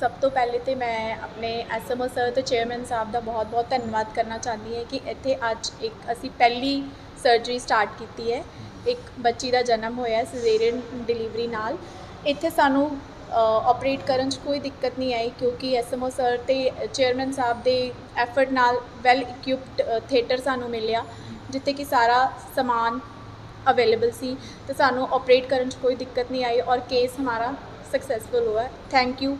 ਸਭ ਤੋਂ ਪਹਿਲੇ ਤੇ ਮੈਂ ਆਪਣੇ ਐਸਐਮਓ ਸਰ ਤੇ ਚੇਅਰਮੈਨ ਸਾਹਿਬ ਦਾ ਬਹੁਤ-ਬਹੁਤ ਧੰਨਵਾਦ ਕਰਨਾ ਚਾਹੁੰਦੀ ਹਾਂ ਕਿ ਇੱਥੇ ਅੱਜ ਇੱਕ ਅਸੀਂ ਪਹਿਲੀ ਸਰਜਰੀ ਸਟਾਰਟ ਕੀਤੀ ਹੈ। ਇੱਕ ਬੱਚੀ ਦਾ ਜਨਮ ਹੋਇਆ ਸਿਜ਼ੇਰੀਅਨ ਡਿਲੀਵਰੀ ਨਾਲ। ਇੱਥੇ ਸਾਨੂੰ ਆਪਰੇਟ ਕਰਨ 'ਚ ਕੋਈ ਦਿੱਕਤ ਨਹੀਂ ਆਈ ਕਿਉਂਕਿ ਐਸਐਮਓ ਸਰ ਤੇ ਚੇਅਰਮੈਨ ਸਾਹਿਬ ਦੇ ਐਫਰਟ ਨਾਲ ਵੈਲ ਇਕਵਿਪਡ ਥੀਏਟਰ ਸਾਨੂੰ ਮਿਲਿਆ, ਜਿੱਥੇ ਕਿ ਸਾਰਾ ਸਮਾਨ ਅਵੇਲੇਬਲ ਸੀ। ਤੇ ਸਾਨੂੰ ਆਪਰੇਟ ਕਰਨ 'ਚ ਕੋਈ ਦਿੱਕਤ ਨਹੀਂ ਆਈ ਔਰ ਕੇਸ ਹਮਾਰਾ ਸਕਸੈਸਫੁਲ हुआ ਥੈਂਕ ਯੂ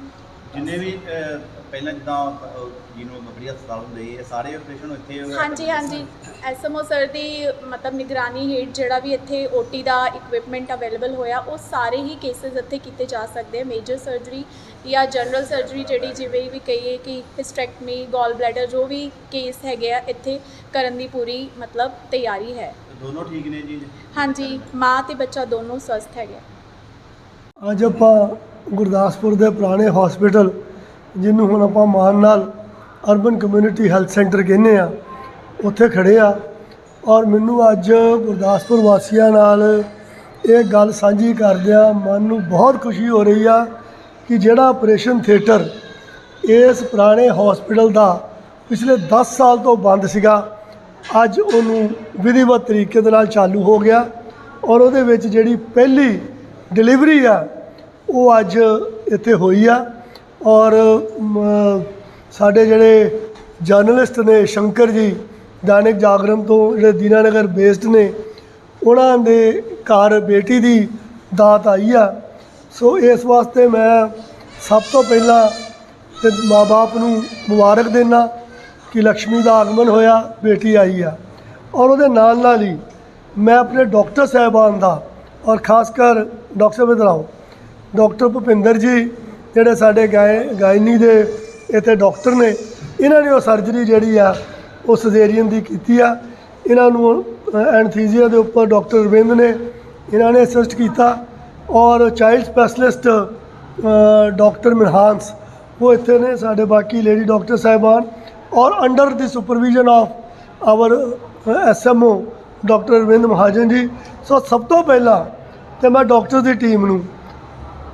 ਜਿੰਨੇ ਵੀ ਅਹ, ਪਹਿਲਾਂ ਜਿੱਦਾਂ ਅਹ, ਜਿਹਨੂੰ ਹਸਪਤਾਲ ਹੁੰਦੇ ਸੀ, ਇਹ ਸਾਰੇ ਆਪਰੇਸ਼ਨ ਇੱਥੇ ਹੋਏ ਹਾਂਜੀ ਹਾਂਜੀ ਐਸਐਮਓ ਸਰ ਦੀ ਮਤਲਬ ਨਿਗਰਾਨੀ ਹੇਠ ਜਿਹੜਾ ਵੀ ਇੱਥੇ ਓਟੀ ਦਾ ਇਕਵਿਪਮੈਂਟ ਅਵੇਲੇਬਲ ਹੋਇਆ ਉਹ ਸਾਰੇ ਹੀ ਕੇਸਿਸ ਇੱਥੇ ਕੀਤੇ ਜਾ ਸਕਦੇ ਆ ਮੇਜਰ ਸਰਜਰੀ ਜਾਂ ਜਨਰਲ ਸਰਜਰੀ ਜਿਹੜੀ ਜਿਵੇਂ ਵੀ ਕਹੀਏ ਕਿ ਹਿਸਟੈਕਟਮੀ ਗਾਲ ਬਲੈਡਰ ਜੋ ਵੀ ਕੇਸ ਹੈਗੇ ਆ ਇੱਥੇ ਕਰਨ ਦੀ ਪੂਰੀ ਮਤਲਬ ਤਿਆਰੀ ਹੈ ਦੋਨੋਂ ਠੀਕ ਨੇ ਜੀ ਹਾਂਜੀ ਮਾਂ ਤੇ ਬੱਚਾ ਦੋਨੋਂ ਸਵਸਥ ਹੈਗੇ ਆ। ਅੱਜ ਆਪਾਂ ਗੁਰਦਾਸਪੁਰ ਦੇ ਪੁਰਾਣੇ ਹਸਪੀਟਲ ਜਿਹਨੂੰ ਹੁਣ ਆਪਾਂ ਮਾਨ ਨਾਲ ਅਰਬਨ ਕਮਿਊਨਿਟੀ ਹੈਲਥ ਸੈਂਟਰ ਕਹਿੰਦੇ ਆ ਉੱਥੇ ਖੜੇ ਆ ਔਰ ਮੈਨੂੰ ਅੱਜ ਗੁਰਦਾਸਪੁਰ ਵਾਸੀਆਂ ਨਾਲ ਇਹ ਗੱਲ ਸਾਂਝੀ ਕਰਦਿਆਂ ਮਨ ਨੂੰ ਬਹੁਤ ਖੁਸ਼ੀ ਹੋ ਰਹੀ ਆ ਕਿ ਜਿਹੜਾ ਆਪਰੇਸ਼ਨ ਥੀਏਟਰ ਇਸ ਪੁਰਾਣੇ ਹਸਪੀਟਲ ਦਾ ਪਿਛਲੇ 10 ਸਾਲ ਤੋਂ ਬੰਦ ਸੀਗਾ, ਅੱਜ ਉਹਨੂੰ ਵਿਧੀਵਤ ਤਰੀਕੇ ਦੇ ਨਾਲ ਚਾਲੂ ਹੋ ਗਿਆ ਔਰ ਉਹਦੇ ਵਿੱਚ ਜਿਹੜੀ ਪਹਿਲੀ ਡਿਲੀਵਰੀ ਆ, ਉਹ ਅੱਜ ਇੱਥੇ ਹੋਈ ਆ ਔਰ ਸਾਡੇ ਜਿਹੜੇ ਜਰਨਲਿਸਟ ਨੇ ਸ਼ੰਕਰ ਜੀ, ਦੈਨਿਕ ਜਾਗਰਣ ਤੋਂ ਜਿਹੜੇ ਦੀਨਾਨਗਰ ਬੇਸਡ ਨੇ, ਉਹਨਾਂ ਦੇ ਘਰ ਬੇਟੀ ਦੀ ਦਾਤ ਆਈ ਆ। ਸੋ ਇਸ ਵਾਸਤੇ ਮੈਂ ਸਭ ਤੋਂ ਪਹਿਲਾਂ ਤੇ ਮਾਪੇ ਨੂੰ ਮੁਬਾਰਕ ਦੇਣਾ ਕਿ ਲక్ష్ਮੀ ਦਾ ਆਗਮਨ ਹੋਇਆ, ਬੇਟੀ ਆਈ ਆ। ਔਰ ਉਹਦੇ ਨਾਲ ਨਾਲ ਹੀ ਮੈਂ ਆਪਣੇ ਡਾਕਟਰ ਸਾਹਿਬਾਨ ਦਾ ਔਰ ਖਾਸ ਕਰ ਡਾਕਟਰ ਸਾਹਿਬ ਇੱਧਰ ਡਾਕਟਰ ਭੁਪਿੰਦਰ ਜੀ ਜਿਹੜੇ ਸਾਡੇ ਗਾਇ, ਗਾਇਨੀ ਦੇ ਇੱਥੇ ਡਾਕਟਰ ਨੇ, ਇਹਨਾਂ ਨੇ ਉਹ ਸਰਜਰੀ ਜਿਹੜੀ ਆ, ਉਹ ਸਜ਼ੇਰੀਅਨ ਦੀ ਕੀਤੀ ਆ। ਇਹਨਾਂ ਨੂੰ ਐਨਥੀਜੀਆ ਦੇ ਉੱਪਰ ਡਾਕਟਰ ਅਰਵਿੰਦ ਨੇ, ਇਹਨਾਂ ਨੇ ਅਸਿਸਟ ਕੀਤਾ। ਔਰ ਚਾਈਲਡ ਸਪੈਸ਼ਲਿਸਟ ਡਾਕਟਰ ਮਿਨਹਾਂਸ ਉਹ ਇੱਥੇ ਨੇ ਸਾਡੇ ਬਾਕੀ ਲੇਡੀ ਡਾਕਟਰ ਸਾਹਿਬਾਨ। ਔਰ under the supervision of our SMO doctor Arvind Mahajan ji. So ਸਭ ਤੋਂ ਪਹਿਲਾਂ ਤੇ ਮੈਂ ਡਾਕਟਰ ਦੀ ਟੀਮ ਨੂੰ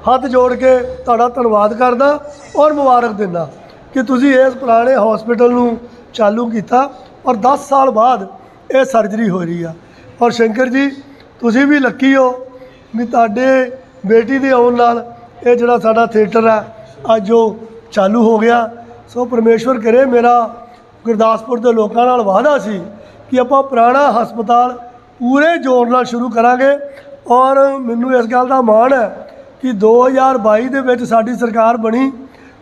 ਹੱਥ ਜੋੜ ਕੇ ਤੁਹਾਡਾ ਧੰਨਵਾਦ ਕਰਦਾ ਔਰ ਮੁਬਾਰਕ ਦਿੰਦਾ ਕਿ ਤੁਸੀਂ ਇਸ ਪੁਰਾਣੇ ਹਸਪੀਟਲ ਨੂੰ ਚਾਲੂ ਕੀਤਾ ਔਰ 10 ਸਾਲ ਬਾਅਦ ਇਹ ਸਰਜਰੀ ਹੋ ਰਹੀ ਆ। ਔਰ ਸ਼ੰਕਰ ਜੀ, ਤੁਸੀਂ ਵੀ ਲੱਕੀ ਹੋ ਵੀ ਤੁਹਾਡੇ ਬੇਟੀ ਦੇ ਆਉਣ ਨਾਲ ਇਹ ਜਿਹੜਾ ਸਾਡਾ ਥੀਏਟਰ ਹੈ ਅੱਜ ਉਹ ਚਾਲੂ ਹੋ ਗਿਆ। ਸੋ ਪਰਮੇਸ਼ਵਰ ਕਰੇ ਮੇਰਾ ਗੁਰਦਾਸਪੁਰ ਦੇ ਲੋਕਾਂ ਨਾਲ ਵਾਅਦਾ ਸੀ ਕਿ ਆਪਾਂ ਪੁਰਾਣਾ ਹਸਪਤਾਲ ਪੂਰੇ ਜ਼ੋਰ ਨਾਲ ਸ਼ੁਰੂ ਕਰਾਂਗੇ। ਔਰ ਮੈਨੂੰ ਇਸ ਗੱਲ ਦਾ ਮਾਣ ਹੈ ਕਿ 2022 ਦੇ ਵਿੱਚ ਸਾਡੀ ਸਰਕਾਰ ਬਣੀ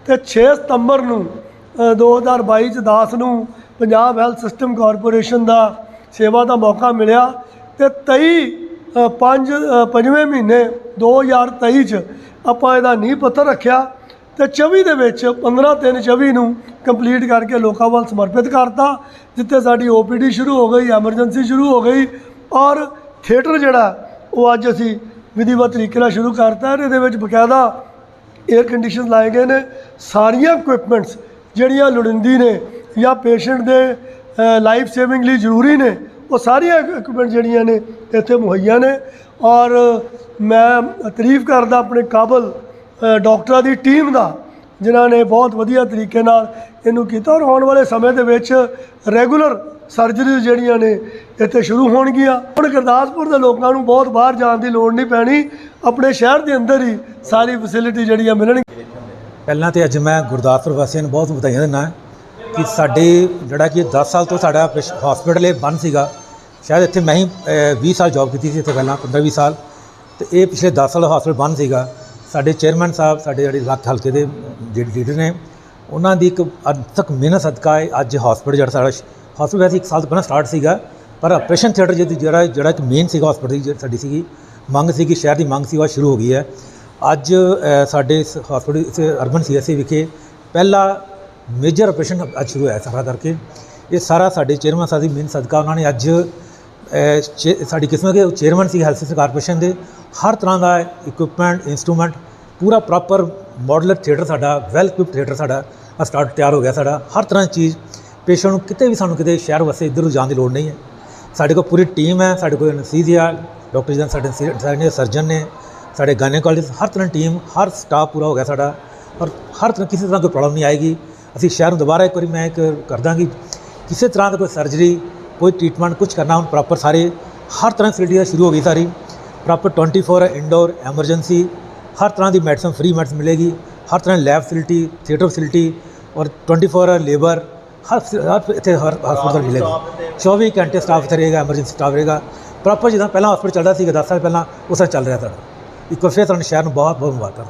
ਤੇ 6 ਸਤੰਬਰ ਨੂੰ ਅ, 2022 ਚ 10 ਨੂੰ ਪੰਜਾਬ ਹੈਲਥ ਸਿਸਟਮ ਕਾਰਪੋਰੇਸ਼ਨ ਦਾ ਸੇਵਾ ਦਾ ਮੌਕਾ ਮਿਲਿਆ ਤੇ 23 ਅ, ਪੰਜ ਅ, ਪੰਜਵੇਂ ਮਹੀਨੇ 2023 ਚ ਆਪਾਂ ਇਹਦਾ ਨੀਂਹ ਪੱਥਰ ਰੱਖਿਆ। ਤੇ 24 ਦੇ ਵਿੱਚ 15 3 24 ਨੂੰ ਕੰਪਲੀਟ ਕਰਕੇ ਲੋਕਾਂ ਵੱਲ ਸਮਰਪਿਤ ਕਰਤਾ, ਜਿੱਥੇ ਸਾਡੀ ਓਪੀਡੀ ਸ਼ੁਰੂ ਹੋ ਗਈ, ਐਮਰਜੈਂਸੀ ਸ਼ੁਰੂ ਹੋ ਗਈ ਔਰ ਥੀਏਟਰ ਜਿਹੜਾ, ਉਹ ਅੱਜ ਅਸੀਂ ਵਿਧੀਵਤ ਤਰੀਕੇ ਨਾਲ ਸ਼ੁਰੂ ਕਰਤਾ ਹੈ। ਇਹਦੇ ਵਿੱਚ ਬਕਾਇਦਾ 에ਅਰ ਕੰਡੀਸ਼ਨ ਲਾਏ ਗਏ ਨੇ। ਸਾਰੀਆਂ ਇਕਵਿਪਮੈਂਟਸ ਜਿਹੜੀਆਂ ਲੋੜੀਂਦੀ ਨੇ ਜਾਂ ਪੇਸ਼ੈਂਟ ਦੇ ਲਾਈਫ ਸੇਵਿੰਗ ਲਈ ਜ਼ਰੂਰੀ ਨੇ, ਉਹ ਸਾਰੀਆਂ ਇਕਵਿਪਮੈਂਟ ਜਿਹੜੀਆਂ ਨੇ ਇੱਥੇ ਮੁਹੱਈਆ ਨੇ। ਔਰ ਮੈਂ ਤਾਰੀਫ ਕਰਦਾ ਆਪਣੇ ਕਾਬਲ ਡਾਕਟਰਾਂ ਦੀ ਟੀਮ ਦਾ ਜਿਨ੍ਹਾਂ ਨੇ ਬਹੁਤ ਵਧੀਆ ਤਰੀਕੇ ਨਾਲ ਇਹਨੂੰ ਕੀਤਾ ਔਰ ਆਉਣ ਵਾਲੇ ਸਮੇਂ ਦੇ ਵਿੱਚ ਰੈਗੂਲਰ ਸਰਜਰੀਜ਼ ਜਿਹੜੀਆਂ ਨੇ ਇੱਥੇ ਸ਼ੁਰੂ ਹੋਣਗੀਆਂ। ਹੁਣ ਗੁਰਦਾਸਪੁਰ ਦੇ ਲੋਕਾਂ ਨੂੰ ਬਹੁਤ ਬਾਹਰ ਜਾਣ ਦੀ ਲੋੜ ਨਹੀਂ ਪੈਣੀ। ਆਪਣੇ ਸ਼ਹਿਰ ਦੇ ਅੰਦਰ ਹੀ ਸਾਰੀ ਫੈਸਿਲਿਟੀ ਜਿਹੜੀਆਂ ਮਿਲਣਗੀਆਂ। ਪਹਿਲਾਂ ਤੇ ਅੱਜ ਮੈਂ ਗੁਰਦਾਸਪੁਰ ਵਾਸੀਆਂ ਨੂੰ ਬਹੁਤ ਵਧਾਈਆਂ ਦਿੰਦਾ ਕਿ ਸਾਡੇ ਜਿਹੜਾ ਕਿ 10 ਸਾਲ ਤੋਂ ਸਾਡਾ ਹਸਪੀਟਲ ਇਹ ਬੰਦ ਸੀਗਾ। ਸ਼ਾਇਦ ਇੱਥੇ ਮੈਂ ਹੀ ਅ, 20 ਸਾਲ ਜੌਬ ਕੀਤੀ ਸੀ ਇੱਥੇ ਪਹਿਲਾਂ 15 20 ਸਾਲ। ਤੇ ਇਹ ਪਿਛਲੇ 10 ਸਾਲ ਹਸਪੀਟਲ ਬੰਦ ਸੀਗਾ। ਸਾਡੇ ਚੇਅਰਮੈਨ ਸਾਹਿਬ, ਸਾਡੇ ਜਿਹੜੇ ਲੱਖ ਹਲਕੇ ਦੇ ਜਿਹੜੇ ਲੀਡਰ ਨੇ, ਉਹਨਾਂ ਦੀ ਇੱਕ ਅਥਕ ਮਿਹਨਤ ਸਦਕਾ ਇਹ ਅੱਜ ਹਸਪੀਟਲ ਜਿਹੜਾ ਸਾਡਾ ਹਸਪੀਟਲ ਵੈਸੇ ਇੱਕ ਸਾਲ ਤੋਂ ਪਹਿਲਾਂ ਸਟਾਰਟ ਸੀਗਾ, ਪਰ ਆਪਰੇਸ਼ਨ ਥੀਏਟਰ ਜਿਹਦੀ ਜਿਹੜਾ ਜਿਹੜਾ ਇੱਕ ਮੇਨ ਸੀਗਾ ਹਸਪੀਟਲ ਦੀ ਜਿਹੜੀ ਸਾਡੀ ਸੀਗੀ, ਮੰਗ ਸੀਗੀ, ਸ਼ਹਿਰ ਦੀ ਮੰਗ ਸੀ, ਉਹ ਸ਼ੁਰੂ ਹੋ ਗਈ ਹੈ। ਅੱਜ ਸਾਡੇ ਇਸ ਹਸਪੀਟਲ ਇਸ ਅਰਬਨ ਸੀਐਸਸੀ ਵਿਖੇ ਪਹਿਲਾ ਮੇਜਰ ਆਪਰੇਸ਼ਨ ਅੱਜ ਸ਼ੁਰੂ ਹੋਇਆ ਸਾਰਾ ਕਰਕੇ। ਇਹ ਸਾਰਾ ਸਾਡੇ ਚੇਅਰਮੈਨ ਸਾਹਿਬ ਦੀ ਮਿਹਨਤ ਸਦਕਾ ਉਹਨਾਂ ਨੇ ਅੱਜ ਸਾਡੀ ਕਿਸਮਤ ਦੇ ਚੇਅਰਮੈਨ ਸੀ ਹੈਲਥ ਕਾਰਪੋਰੇਸ਼ਨ ਦੇ। ਹਰ ਤਰ੍ਹਾਂ ਦਾ ਇਕਵਿਪਮੈਂਟ ਇਨਸਟਰੂਮੈਂਟ ਪੂਰਾ ਪ੍ਰੋਪਰ ਮਾਡਲਰ ਥੀਏਟਰ ਸਾਡਾ ਵੈਲ ਇਕਵਿਪਡ ਥੀਏਟਰ ਸਾਡਾ ਸਟਾਰਟ ਤਿਆਰ ਹੋ ਗਿਆ ਸਾਡਾ। ਹਰ ਤਰ੍ਹਾਂ ਦੀ ਚੀਜ਼ ਪੇਸ਼ੈਂਟ ਨੂੰ ਕਿਤੇ ਵੀ ਸਾਨੂੰ ਕਿਤੇ ਸ਼ਹਿਰ ਵਸੇ ਇੱਧਰ ਨੂੰ ਜਾਣ ਦੀ ਲੋੜ ਨਹੀਂ ਹੈ। ਸਾਡੇ ਕੋਲ ਪੂਰੀ ਟੀਮ ਹੈ, ਸਾਡੇ ਕੋਲ ਅਨਸੀਜ਼ੀਆ ਡਾਕਟਰ ਜਨ ਸਾਡੇ ਸੀਨੀਅਰ ਸਰਜਨ ਨੇ, ਸਾਡੇ ਗਾਇਨੇਕੋਲੋਜਿਸਟ ਹਰ ਤਰ੍ਹਾਂ ਦੀ ਟੀਮ ਹਰ ਸਟਾਫ ਪੂਰਾ ਹੋ ਗਿਆ ਸਾਡਾ। ਔਰ ਹਰ ਤਰ੍ਹਾਂ, ਕਿਸੇ ਤਰ੍ਹਾਂ ਕੋਈ ਪ੍ਰੋਬਲਮ ਨਹੀਂ ਆਏਗੀ। ਅਸੀਂ ਸ਼ਹਿਰ ਨੂੰ ਦੁਬਾਰਾ ਇੱਕ ਵਾਰੀ ਮੈਂ ਇੱਕ ਕਰਦਾ ਕਿ ਕਿਸੇ ਤਰ੍ਹਾਂ ਦਾ ਕੋਈ ਸਰਜਰੀ ਕੋਈ ਟ੍ਰੀਟਮੈਂਟ ਕੁਝ ਕਰਨਾ ਹੁਣ ਪ੍ਰੋਪਰ ਸਾਰੇ ਹਰ ਤਰ੍ਹਾਂ ਦੀ ਫੈਸਿਲਿਟੀ ਸ਼ੁਰੂ ਹੋ ਗਈ ਸਾਰੀ। ਪ੍ਰੋਪਰ 24 ਹੈ ਇੰਡੋਰ ਐਮਰਜੈਂਸੀ ਹਰ ਤਰ੍ਹਾਂ ਦੀ ਮੈਡੀਸਨ ਫ੍ਰੀ ਮੈਡੀਸਨ ਮਿਲੇਗੀ। ਹਰ ਤਰ੍ਹਾਂ ਲੈਬ ਫੈਸਿਲਿਟੀ ਥੀਏਟਰ ਫੈਸਿਲਿਟੀ ਔਰ 24 ਹੈ ਲੇਬਰ ਹਰ ਇੱਥੇ ਹਰ ਹਸਪਤਾਲ ਮਿਲੇਗਾ। 24 ਘੰਟੇ ਸਟਾਫ ਇੱਥੇ ਰਹੇਗਾ ਐਮਰਜੈਂਸੀ ਸਟਾਫ ਰਹੇਗਾ। ਪ੍ਰੋਪਰ ਜਿੱਦਾਂ ਪਹਿਲਾਂ ਹਸਪਤਾਲ ਚੱਲਦਾ ਸੀਗਾ 10 ਸਾਲ ਪਹਿਲਾਂ ਉਸ ਚੱਲ ਰਿਹਾ ਸਾਡਾ ਇੱਕ ਵਾਰ ਫਿਰ ਤੁਹਾਨੂੰ ਸ਼ਹਿਰ ਨੂੰ ਬਹੁਤ ਬਹੁਤ ਮੁਬਾਰਕਾਂ।